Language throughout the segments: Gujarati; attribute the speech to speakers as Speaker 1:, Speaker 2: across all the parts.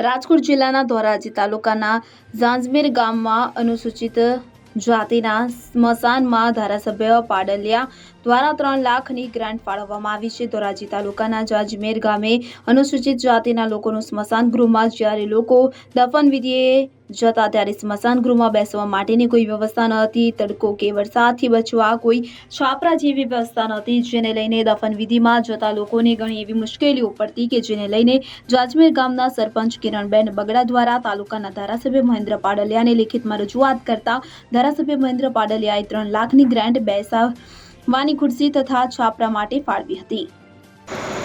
Speaker 1: રાજકોટ જિલ્લાના ધોરાજી તાલુકાના ઝાંઝમેર ગામમાં અનુસૂચિત જાતિના સ્મશાનમાં ધારાસભ્ય પાડલિયા દ્વારા ત્રણ લાખની ગ્રાન્ટ ફાળવવામાં આવી છે. ધોરાજી તાલુકાના જાજમેર ગામે અનુસૂચિત જાતિના લોકોનું સ્મશાન ગૃહમાં જ્યારે લોકો દફન વિધિએ જતા ત્યારે સ્મશાન ગૃહમાં બેસવા માટેની કોઈ વ્યવસ્થા ન હતી. તડકો કે વરસાદથી બચવા કોઈ છાપરા જેવી વ્યવસ્થા નહોતી જેને લઈને દફન વિધિમાં જતા લોકોને ઘણી એવી મુશ્કેલીઓ પડતી કે જેને લઈને જાજમેર ગામના સરપંચ કિરણબેન બગડા દ્વારા તાલુકાના ધારાસભ્ય મહેન્દ્ર પાડલિયાને લેખિતમાં રજૂઆત કરતા ધારાસભ્ય મહેન્દ્ર પાડલિયાએ ત્રણ લાખની ગ્રાન્ટ બેસાડવાની ખુરશી તથા છાપરા માટે ફાળવી હતી.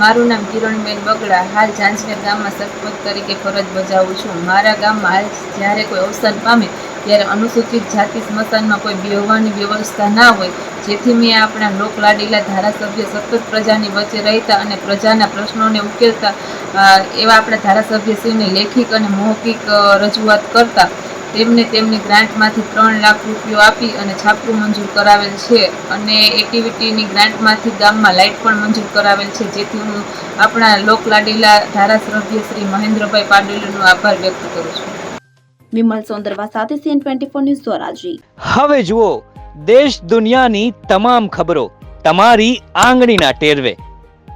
Speaker 2: મારું નામ કિરણબેન બગડા. હાલ ઝાંઝમેર ગામમાં સરપંચ તરીકે ફરજ બજાવું છું. મારા ગામમાં હાલ જ્યારે કોઈ અવસર પામે, ત્યારે અનુસૂચિત જાતિ સ્મશાનમાં કોઈ બેહવાની વ્યવસ્થા ના હોય, જેથી મેં આપણા લોકલાડીલા ધારાસભ્ય સતત પ્રજાની વચ્ચે રહેતા અને પ્રજાના પ્રશ્નોને ઉકેલતા એવા આપણા ધારાસભ્યશ્રીને લેખિક અને મૌખિક રજૂઆત કરતા તેમને તેમની ગ્રાન્ટમાંથી ત્રણ લાખ રૂપિયો આપી અને છાપરું મંજૂર કરાવેલ છે. અને એક્ટિવિટીની ગ્રાન્ટમાંથી ગામમાં લાઇટ પણ મંજૂર કરાવેલ છે જેથી હું આપણા લોકલાડીલા ધારાસભ્ય શ્રી મહેન્દ્રભાઈ પાડેલનો આભાર વ્યક્ત કરું છું.
Speaker 1: વિમલ સોંદરવા સાથે CN twenty four news Dhoraji
Speaker 3: હવે જુઓ દેશ દુનિયાની તમામ ખબરો તમારી આંગળીના ટેરવે.